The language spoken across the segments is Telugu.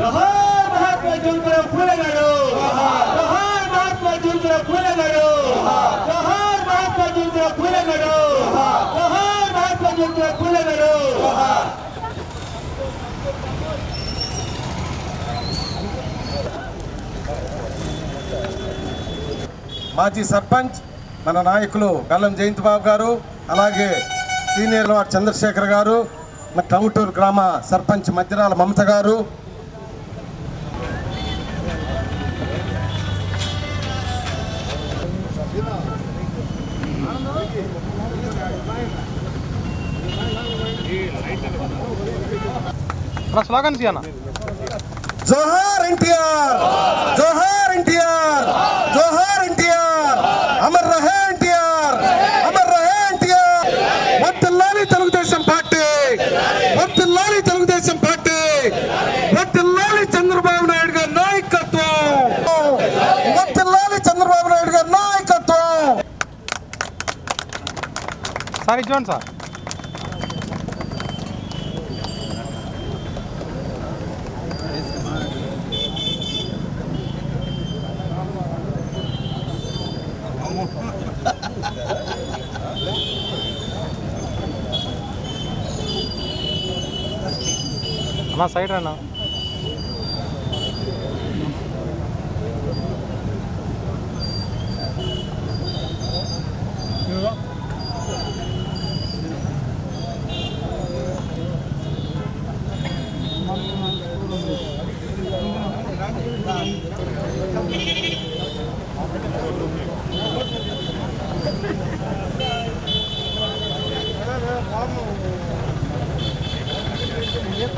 మహాత్మా జ్యోతిరావు పూలే గారు మహాత్మా జ్యోతిరావు పూలే గారు మహాత్మా జ్యోతిరావు పూలే గారు మహాత్మా జ్యోతిరావు పూలే గారు మాజీ సర్పంచ్ మన నాయకులు గల్లం జయంతి బాబు గారు అలాగే సీనియర్ చంద్రశేఖర్ గారు మన గ్రామ సర్పంచ్ మధ్యరాల మమత గారు స్లోగన్స్ అన్న. జోహార్ ఎన్టీఆర్ జోహార్ ఎన్టీఆర్ జోహార్ ఎన్టీఆర్ అమర్ రహే ఎన్టీఆర్ అమర్ రహే ఎన్టీఆర్. వర్తిల్లాలి తెలుగుదేశం పార్టీ వర్తిల్లాలి తెలుగుదేశం పార్టీ వర్తిల్లాలి చంద్రబాబు నాయుడు గారి నాయకత్వం వర్తిల్లాలి చంద్రబాబు నాయుడు గారి నాయకత్వం సార్ ఇది చూడండి సార్ అన్న సైడ్ రా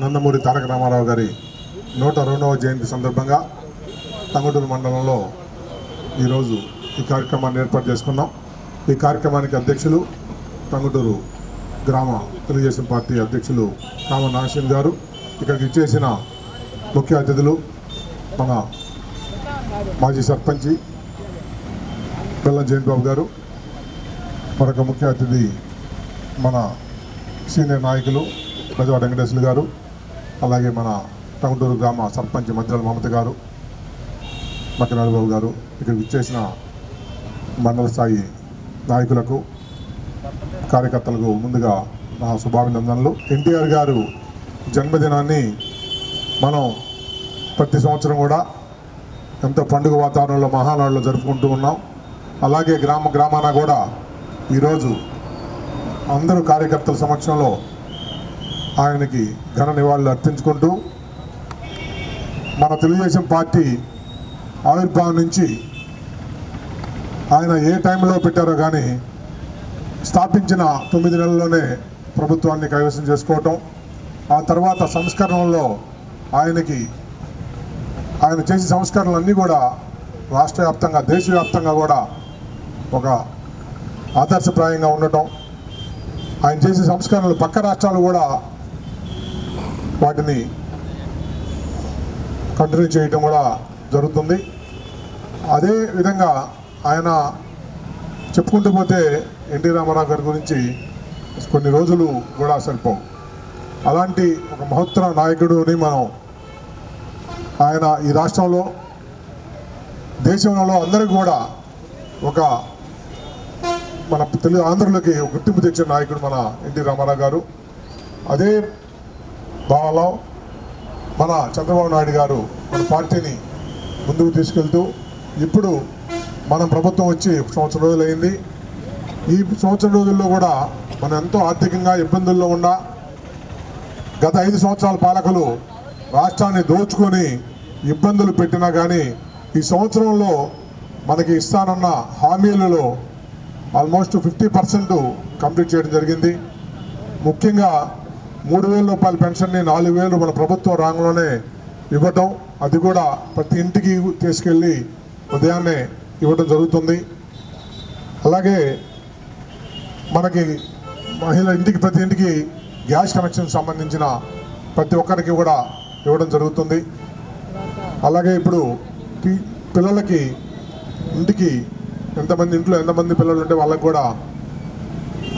నందమూరి తారక రామారావు గారి నూట రెండవ జయంతి సందర్భంగా తంగటూరు మండలంలో ఈరోజు ఈ కార్యక్రమాన్ని ఏర్పాటు చేసుకున్నాం. ఈ కార్యక్రమానికి అధ్యక్షులు టంగుటూరు గ్రామ తెలుగుదేశం పార్టీ అధ్యక్షులు కామ నాగసింగ్ గారు ఇక్కడికి ఇచ్చేసిన ముఖ్య అతిథులు మన మాజీ సర్పంచి బెల్లం జయంత్ బాబు గారు మరొక ముఖ్య అతిథి మన సీనియర్ నాయకులు ప్రజవాడ వెంకటేశ్వరులు గారు అలాగే మన టంగుటూరు గ్రామ సర్పంచ్ మధ్యల మమత గారు మక్కనాడు బాబు గారు ఇక్కడ విచ్చేసిన మండల స్థాయి నాయకులకు కార్యకర్తలకు ముందుగా నా శుభాభినందనలు. ఎన్టీఆర్ గారు జన్మదినాన్ని మనం ప్రతి సంవత్సరం కూడా ఎంతో పండుగ వాతావరణంలో మహానాడులో జరుపుకుంటూ ఉన్నాం. అలాగే గ్రామ గ్రామాన కూడా ఈరోజు అందరూ కార్యకర్తల సమక్షంలో ఆయనకి ఘన నివాళులు అర్పించుకుంటూ మన తెలుగుదేశం పార్టీ ఆవిర్భావం నుంచి ఆయన ఏ టైంలో పెట్టారో కానీ స్థాపించిన తొమ్మిది నెలల్లోనే ప్రభుత్వాన్ని కైవసం చేసుకోవటం ఆ తర్వాత సంస్కరణల్లో ఆయనకి ఆయన చేసే సంస్కరణలన్నీ కూడా రాష్ట్ర వ్యాప్తంగా దేశవ్యాప్తంగా కూడా ఒక ఆదర్శప్రాయంగా ఉండటం ఆయన చేసే సంస్కరణలు పక్క రాష్ట్రాలు కూడా వాటిని కంటిన్యూ చేయటం కూడా జరుగుతుంది. అదే విధంగా ఆయన చెప్పుకుంటూ పోతే ఎన్టీ రామారావు గారి గురించి కొన్ని రోజులు కూడా సరిపోవు. అలాంటి ఒక మహోత్తర నాయకుడుని మనం ఆయన ఈ రాష్ట్రంలో దేశంలో అందరికీ కూడా ఒక మన తెలుగు ఆంధ్రులకి గుర్తింపు తెచ్చిన నాయకుడు మన ఎన్టీ రామారావు గారు. అదే భావంలో మన చంద్రబాబు నాయుడు గారు మన పార్టీని ముందుకు తీసుకెళ్తూ ఇప్పుడు మనం ప్రభుత్వం వచ్చి సంవత్సరం రోజులైంది. ఈ సంవత్సరం రోజుల్లో కూడా మనం ఎంతో ఆర్థికంగా ఇబ్బందుల్లో ఉన్నా గత ఐదు సంవత్సరాల పాలకులు రాష్ట్రాన్ని దోచుకొని ఇబ్బందులు పెట్టినా కానీ ఈ సంవత్సరంలో మనకి ఇస్తానన్న హామీలలో ఆల్మోస్ట్ ఫిఫ్టీ పర్సెంట్ కంప్లీట్ చేయడం జరిగింది. ముఖ్యంగా మూడు వేల రూపాయల పెన్షన్ని నాలుగు వేలు మన ప్రభుత్వం రాంగ్లోనే ఇవ్వటం అది కూడా ప్రతి ఇంటికి తీసుకెళ్ళి ఉదయాన్నే ఇవ్వడం జరుగుతుంది. అలాగే మనకి మహిళ ఇంటికి ప్రతి ఇంటికి గ్యాస్ కనెక్షన్ సంబంధించిన ప్రతి ఒక్కరికి కూడా ఇవ్వడం జరుగుతుంది. అలాగే ఇప్పుడు పి- పిల్లలకి ఇంటికి ఎంతమంది ఇంట్లో ఎంతమంది పిల్లలు ఉంటే వాళ్ళకి కూడా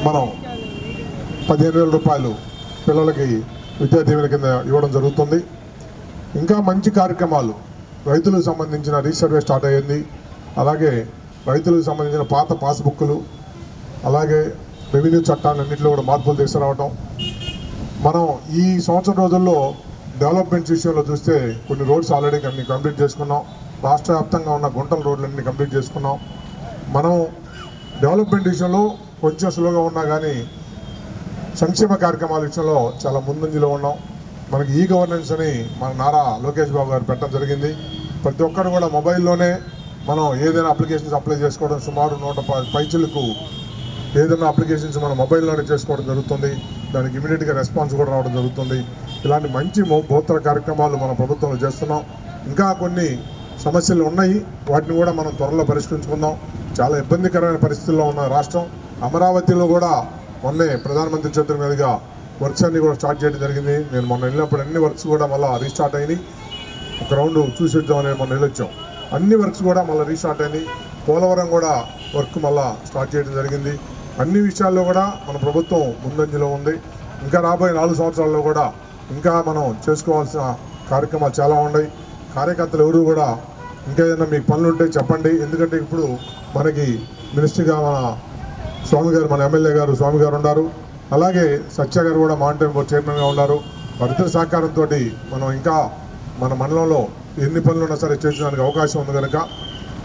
మనం పదిహేను వేల రూపాయలు పిల్లలకి విద్యా దీవెన కింద ఇవ్వడం జరుగుతుంది. ఇంకా మంచి కార్యక్రమాలు రైతులకు సంబంధించిన రీసర్వే స్టార్ట్ అయ్యింది. అలాగే రైతులకు సంబంధించిన పాత పాస్బుక్లు అలాగే రెవెన్యూ చట్టాలన్నింటిలో కూడా మార్పులు తీసుకురావటం. మనం ఈ సంవత్సరం రోజుల్లో డెవలప్మెంట్ విషయంలో చూస్తే కొన్ని రోడ్స్ ఆల్రెడీ అన్ని కంప్లీట్ చేసుకున్నాం. రాష్ట్ర వ్యాప్తంగా ఉన్న గుంటల రోడ్లన్నీ కంప్లీట్ చేసుకున్నాం. మనం డెవలప్మెంట్ విషయంలో కొంచెం స్లోగా ఉన్నా కానీ సంక్షేమ కార్యక్రమాల విషయంలో చాలా ముందంజలో ఉన్నాం. మనకి ఈ గవర్నెన్స్ అని మన నారా లోకేష్ బాబు గారు పెట్టడం జరిగింది. ప్రతి ఒక్కరు కూడా మొబైల్లోనే మనం ఏదైనా అప్లికేషన్స్ అప్లై చేసుకోవడం సుమారు నూట పైచులకు ఏదైనా అప్లికేషన్స్ మన మొబైల్లోనే చేసుకోవడం జరుగుతుంది. దానికి ఇమీడియట్గా రెస్పాన్స్ కూడా రావడం జరుగుతుంది. ఇలాంటి మంచి మో- బోత్తర కార్యక్రమాలు మన ప్రభుత్వంలో చేస్తున్నాం. ఇంకా కొన్ని సమస్యలు ఉన్నాయి. వాటిని కూడా మనం త్వరలో పరిష్కరించుకుందాం. చాలా ఇబ్బందికరమైన పరిస్థితుల్లో ఉన్న రాష్ట్రం. అమరావతిలో కూడా మొన్నే ప్రధానమంత్రి చేతుల మీదుగా వర్క్స్ అన్ని కూడా స్టార్ట్ చేయడం జరిగింది. నేను మొన్న వెళ్ళినప్పుడు అన్ని వర్క్స్ కూడా మళ్ళీ రీస్టార్ట్ అయినాయి. ఒక రౌండ్ చూసి వద్దామని మొన్న వెళ్ళొచ్చాం. అన్ని వర్క్స్ కూడా మళ్ళీ రీస్టార్ట్ అయినాయి. పోలవరం కూడా వర్క్ మళ్ళీ స్టార్ట్ చేయడం జరిగింది. అన్ని విషయాల్లో కూడా మన ప్రభుత్వం ముందంజలో ఉంది. ఇంకా రాబోయే నాలుగు సంవత్సరాల్లో కూడా ఇంకా మనం చేసుకోవాల్సిన కార్యక్రమాలు చాలా ఉన్నాయి. కార్యకర్తలు ఎవరు కూడా ఇంకా ఏదైనా మీకు పనులు ఉంటే చెప్పండి. ఎందుకంటే ఇప్పుడు మనకి మినిస్టర్గా మన స్వామి గారు మన ఎమ్మెల్యే గారు స్వామి గారు ఉన్నారు. అలాగే సత్య గారు కూడా మానిటరింగ్ బోర్డు చైర్మన్గా ఉన్నారు. వారిద్దరి సహకారంతో మనం ఇంకా మన మండలంలో ఎన్ని పనులు ఉన్నా సరే చేసేదానికి అవకాశం ఉంది కనుక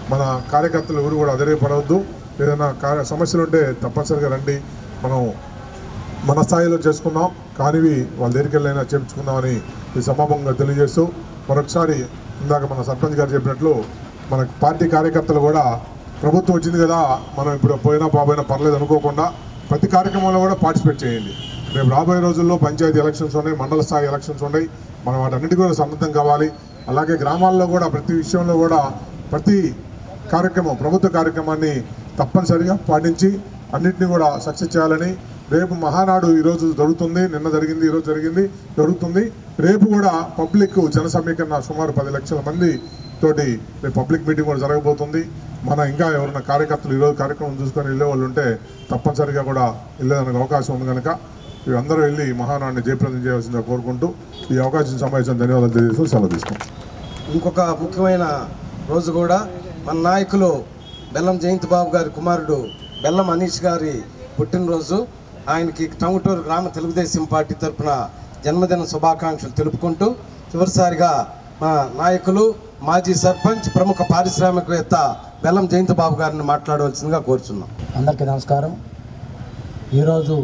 మన కార్యకర్తలు ఎవరు కూడా అధైర్యపడవద్దు. ఏదైనా కార్య సమస్యలు ఉంటే తప్పనిసరిగా రండి. మనం మన స్థాయిలో చేసుకున్నాం కానివి వాళ్ళ దగ్గరికి వెళ్ళైనా చేయించుకుందామని ఈ సమాపంగా తెలియజేస్తూ మరొకసారి ఇందాక మన సర్పంచ్ గారు చెప్పినట్లు మన పార్టీ కార్యకర్తలు కూడా ప్రభుత్వం వచ్చింది కదా మనం ఇప్పుడు పోయినా పోబోయినా పర్లేదు అనుకోకుండా ప్రతి కార్యక్రమంలో కూడా పార్టిసిపేట్ చేయండి. రేపు రాబోయే రోజుల్లో పంచాయతీ ఎలక్షన్స్ ఉన్నాయి మండల స్థాయి ఎలక్షన్స్ ఉన్నాయి. మనం వాటన్నిటి కూడా సన్నద్ధం కావాలి. అలాగే గ్రామాల్లో కూడా ప్రతి విషయంలో కూడా ప్రతి కార్యక్రమం ప్రభుత్వ కార్యక్రమాన్ని తప్పనిసరిగా పాటించి అన్నింటినీ కూడా సక్సెస్ చేయాలని రేపు మహానాడు ఈరోజు జరుగుతుంది. నిన్న జరిగింది ఈరోజు జరిగింది జరుగుతుంది. రేపు కూడా పబ్లిక్ జన సమీకరణ సుమారు పది లక్షల మంది తోటి రేపు పబ్లిక్ మీటింగ్ కూడా జరగబోతుంది. మన ఇంకా ఎవరైనా కార్యకర్తలు ఈరోజు కార్యక్రమం చూసుకొని వెళ్ళే వాళ్ళు ఉంటే తప్పనిసరిగా కూడా వెళ్ళేదానికి అవకాశం ఉంది కనుక అందరూ వెళ్ళి మహానాడిని జయప్రదం చేయాల్సిందిగా కోరుకుంటూ ఈ అవకాశం సమావేశం ధన్యవాదాలు తెలియజేస్తూ సెలవు తీసుకుంటాం ఇంకొక ముఖ్యమైన రోజు కూడా మన నాయకులు బెల్లం జయంతి బాబు గారి కుమారుడు బెల్లం అనీష్ గారి పుట్టినరోజు. ఆయనకి టంగుటూరు గ్రామ తెలుగుదేశం పార్టీ తరఫున జన్మదిన శుభాకాంక్షలు తెలుపుకుంటూ చివరిసారిగా మా నాయకులు మాజీ సర్పంచ్ ప్రముఖ పారిశ్రామికవేత్త బెల్లం జయంతి బాబు గారిని మాట్లాడవలసిందిగా కోరుచున్నాం. అందరికీ నమస్కారం. ఈరోజు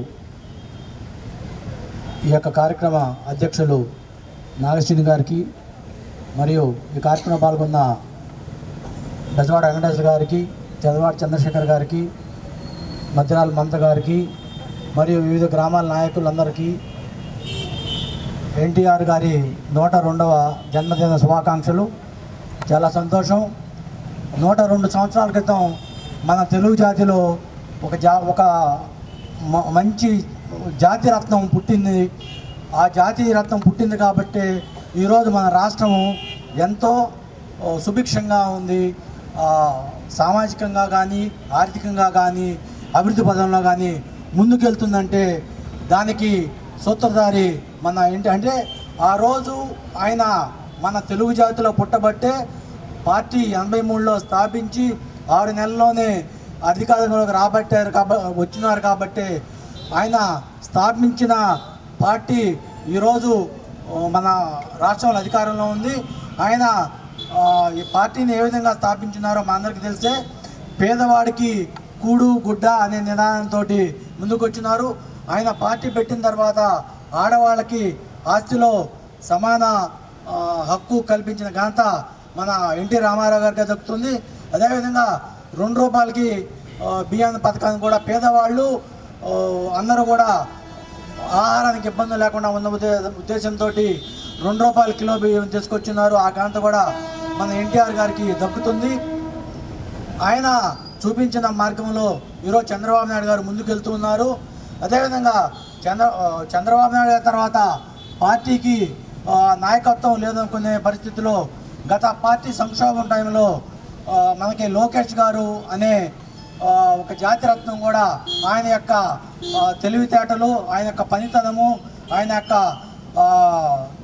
ఈ యొక్క కార్యక్రమ అధ్యక్షులు నాగశ్రీని గారికి మరియు ఈ కార్యక్రమం పాల్గొన్న బెజవాడ వెంకటేశ్వర గారికి చదవాడ చంద్రశేఖర్ గారికి మధ్యరాల మమత గారికి మరియు వివిధ గ్రామాల నాయకులందరికీ ఎన్టీఆర్ గారి నూట రెండవ జన్మదిన శుభాకాంక్షలు. చాలా సంతోషం. నూట రెండు సంవత్సరాల క్రితం మన తెలుగు జాతిలో ఒక జా ఒక మ- మంచి జాతి రత్నం పుట్టింది. ఆ జాతి రత్నం పుట్టింది కాబట్టి ఈరోజు మన రాష్ట్రము ఎంతో సుభిక్షంగా ఉంది. సామాజికంగా కానీ ఆర్థికంగా కానీ అభివృద్ధి పదంలో కానీ ముందుకెళ్తుందంటే దానికి సూత్రధారి మన ఏంటి అంటే ఆ రోజు ఆయన మన తెలుగు జాతిలో పుట్టబట్టే పార్టీ ఎనభై మూడులో స్థాపించి ఆరు నెలల్లోనే అధికారంలోకి రాబట్టారు కాబ వచ్చినారు కాబట్టి ఆయన స్థాపించిన పార్టీ ఈరోజు మన రాష్ట్రంలో అధికారంలో ఉంది. ఆయన ఈ పార్టీని ఏ విధంగా స్థాపించినారో మనందరికీ తెలిసే పేదవాడికి కూడు గుడ్డ అనే నిదానంతో ముందుకొచ్చినారు. ఆయన పార్టీ పెట్టిన తర్వాత ఆడవాళ్ళకి ఆస్తిలో సమాన హక్కు కల్పించిన ఘనత మన ఎన్టీ రామారావు గారికి దక్కుతుంది. అదేవిధంగా రెండు రూపాయలకి బియ్యం పథకాన్ని కూడా పేదవాళ్ళు అందరూ కూడా ఆహారానికి ఇబ్బంది లేకుండా ఉన్న ఉద్దేశంతో రెండు రూపాయల కిలో బియ్యం తీసుకొచ్చున్నారు ఆ ఘనత కూడా మన ఎన్టీఆర్ గారికి దక్కుతుంది. ఆయన చూపించిన మార్గంలో ఈరోజు చంద్రబాబు నాయుడు గారు ముందుకెళ్తూ ఉన్నారు. అదేవిధంగా చంద్ర చంద్రబాబు నాయుడు గారి తర్వాత పార్టీకి నాయకత్వం లేదనుకునే పరిస్థితిలో గత పార్టీ సంక్షోభం టైంలో మనకి లోకేష్ గారు అనే ఒక జాతిరత్నం కూడా ఆయన యొక్క తెలివితేటలు ఆయన యొక్క పనితనము ఆయన యొక్క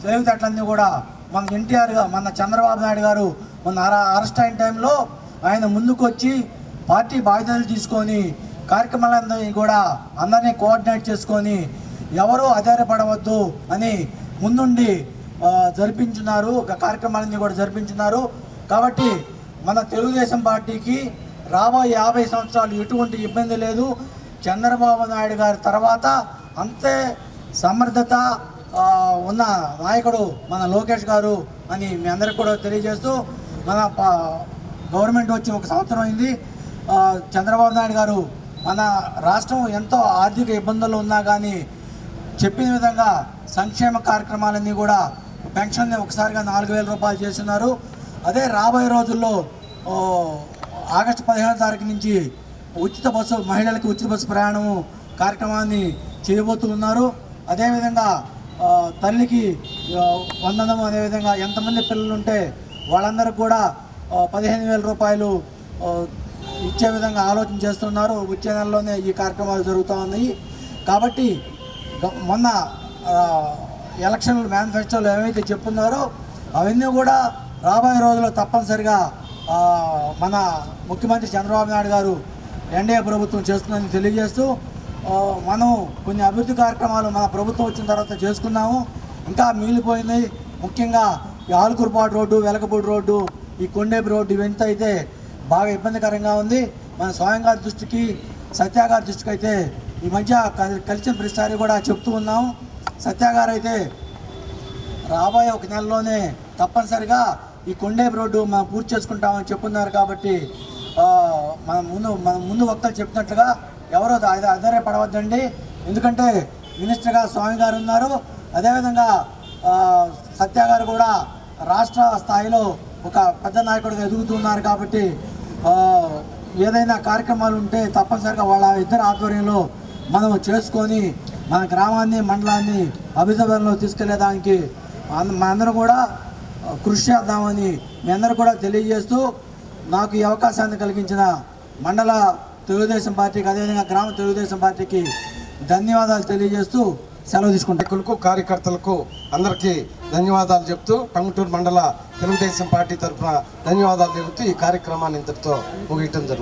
తెలివితేటలన్నీ కూడా మన ఎన్టీఆర్ మన చంద్రబాబు నాయుడు గారు మన అర- అరెస్ట్ అయిన టైంలో ఆయన ముందుకు వచ్చి పార్టీ బాధ్యతలు తీసుకొని కార్యక్రమాలందరినీ కూడా అందరినీ కోఆర్డినేట్ చేసుకొని ఎవరూ ఆధారపడవద్దు అని ముందుండి జరిపించున్నారు. ఒక కార్యక్రమాలన్నీ కూడా జరిపించున్నారు. కాబట్టి మన తెలుగుదేశం పార్టీకి రాబోయే యాభై సంవత్సరాలు ఎటువంటి ఇబ్బంది లేదు. చంద్రబాబు నాయుడు గారి తర్వాత అంతే సమర్థత ఉన్న నాయకుడు మన లోకేష్ గారు అని మీ అందరికి కూడా తెలియజేస్తూ మన పా- గవర్నమెంట్ వచ్చి ఒక సంవత్సరం అయింది. చంద్రబాబు నాయుడు గారు మన రాష్ట్రం ఎంతో ఆర్థిక ఇబ్బందులు ఉన్నా కానీ చెప్పిన విధంగా సంక్షేమ కార్యక్రమాలన్నీ కూడా పెన్షన్ని ఒకసారిగా నాలుగు వేల రూపాయలు చేస్తున్నారు. అదే రాబోయే రోజుల్లో ఆగస్టు పదిహేను తారీఖు నుంచి ఉచిత బస్సు మహిళలకు ఉచిత బస్సు ప్రయాణము కార్యక్రమాన్ని చేయబోతున్నారు. అదేవిధంగా తల్లికి వందనం అనే విధంగా ఎంతమంది పిల్లలు ఉంటే వాళ్ళందరికీ కూడా పదిహేను వేల రూపాయలు ఇచ్చే విధంగా ఆలోచన చేస్తున్నారు. వచ్చే నెలలోనే ఈ కార్యక్రమాలు జరుగుతూ ఉన్నాయి. కాబట్టి మొన్న ఎలక్షన్లు ఎలక్షన్ మేనిఫెస్టోలో ఏమైతే చెప్పున్నారో అవన్నీ కూడా రాబోయే రోజుల్లో తప్పనిసరిగా మన ముఖ్యమంత్రి చంద్రబాబు నాయుడు గారు ఎన్డీఏ ప్రభుత్వం చేస్తుందని తెలియజేస్తూ మనం కొన్ని అభివృద్ధి కార్యక్రమాలు మన ప్రభుత్వం వచ్చిన తర్వాత చేసుకున్నాము. ఇంకా మిగిలిపోయింది ముఖ్యంగా ఈ ఆలుకూరుపాటు రోడ్డు వెలకపూడి రోడ్డు ఈ కొండేపు రోడ్డు ఇవంతా అయితే బాగా ఇబ్బందికరంగా ఉంది. మన స్వయం గారి దృష్టికి సత్య గారి దృష్టికి అయితే ఈ మధ్య కలి- కలిసిన ప్రతిసారి కూడా చెప్తూ ఉన్నాం సత్య గారు అయితే రాబోయే ఒక నెలలోనే తప్పనిసరిగా ఈ కొండేపు రోడ్డు మనం పూర్తి చేసుకుంటామని చెప్పున్నారు కాబట్టి మన మనం ముందు మనం ముందు వక్తలు చెప్పినట్లుగా ఎవరో ఆధార్య ఆధారపడవద్దండి. ఎందుకంటే మినిస్టర్గా స్వామి గారు ఉన్నారు. అదేవిధంగా సత్య గారు కూడా రాష్ట్ర స్థాయిలో ఒక పెద్ద నాయకుడిగా ఎదుగుతున్నారు కాబట్టి ఏదైనా కార్యక్రమాలు ఉంటే తప్పనిసరిగా వాళ్ళ ఇద్దరు ఆధ్వర్యంలో మనం చేసుకొని మన గ్రామాన్ని మండలాన్ని అభివృద్ధిలో తీసుకెళ్ళేదానికి మనందరం కూడా కృషి చేద్దామని మీ అందరూ కూడా తెలియజేస్తూ నాకు ఈ అవకాశాన్ని కలిగించిన మండల తెలుగుదేశం పార్టీకి అదేవిధంగా గ్రామ తెలుగుదేశం పార్టీకి ధన్యవాదాలు తెలియజేస్తూ సెలవు తీసుకుంటాకులకు కార్యకర్తలకు అందరికీ ధన్యవాదాలు చెప్తూ టంగుటూరు మండల తెలుగుదేశం పార్టీ తరఫున ధన్యవాదాలు తెలుపుతూ ఈ కార్యక్రమాన్ని ఇంతటితో ముగియటం జరుగుతుంది.